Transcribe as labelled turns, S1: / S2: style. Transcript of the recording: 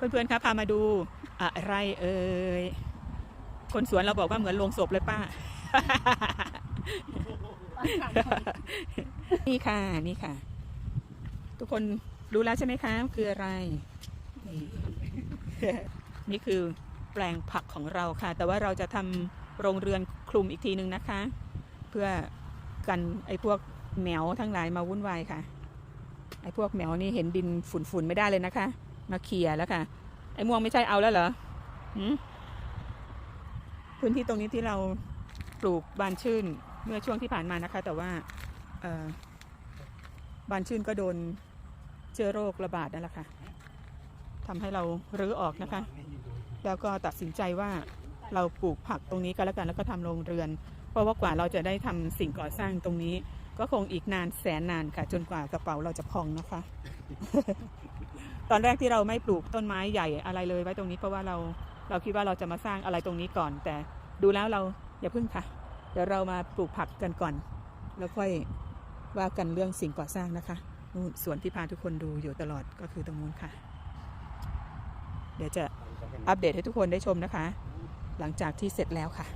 S1: เพื่อนๆคะพามาดูอะไรเอ่ยคนสวนเราบอกว่าเหมือนโรงศพเลยป้า นี่ค่ะนี่ค่ะ ทุกคนรู้แล้วใช่ไหมคะคืออะไรนี่นี่คือแปลงผักของเราค่ะ แต่ว่าเราจะทำโรงเรือนคลุมอีกทีนึงนะคะ เพื่อกันไอ้พวกแมวทั้งหลายมาวุ่นวายค่ะ ไอ้พวกแมวนี่เห็นดินฝุ่นๆไม่ได้เลยนะคะ มาเคลียร์แล้วค่ะ ไอ้ม่วงไม่ใช่เอาแล้วเหรอพื้นที่ตรงนี้ที่เราปลูกบานชื่นเมื่อช่วงที่ผ่านมานะคะ แต่ว่าบานชื่นก็โดนเชื้อโรคระบาดนั่นแหละค่ะทำให้เรารื้อออกนะคะ แล้วก็ตัดสินใจว่าเราปลูกผักตรงนี้ก็แล้วกันแล้วก็ทำโรงเรือน เพราะว่ากว่าเราจะได้ทำสิ่งก่อสร้างตรงนี้ ก็คงอีกนานแสนนานค่ะ จนกว่ากระเป๋าเราจะพองนะคะ ตอนแรกที่เราไม่ปลูกต้นไม้ใหญ่อะไรเลยไว้ตรงนี้เพราะว่าเราเราคิดว่าเราจะมาสร้างอะไรตรงนี้ก่อน แต่ดูแล้วเราอย่าพึ่งค่ะ เดี๋ยวเรามาปลูกผักกันก่อน แล้วค่อยว่ากันเรื่องสิ่งก่อสร้างนะคะนู่นสวนที่พาทุกคนดูอยู่ตลอดก็คือตรงนู้นค่ะ เดี๋ยวจะอัปเดตให้ทุกคนได้ชมนะคะ หลังจากที่เสร็จแล้วค่ะ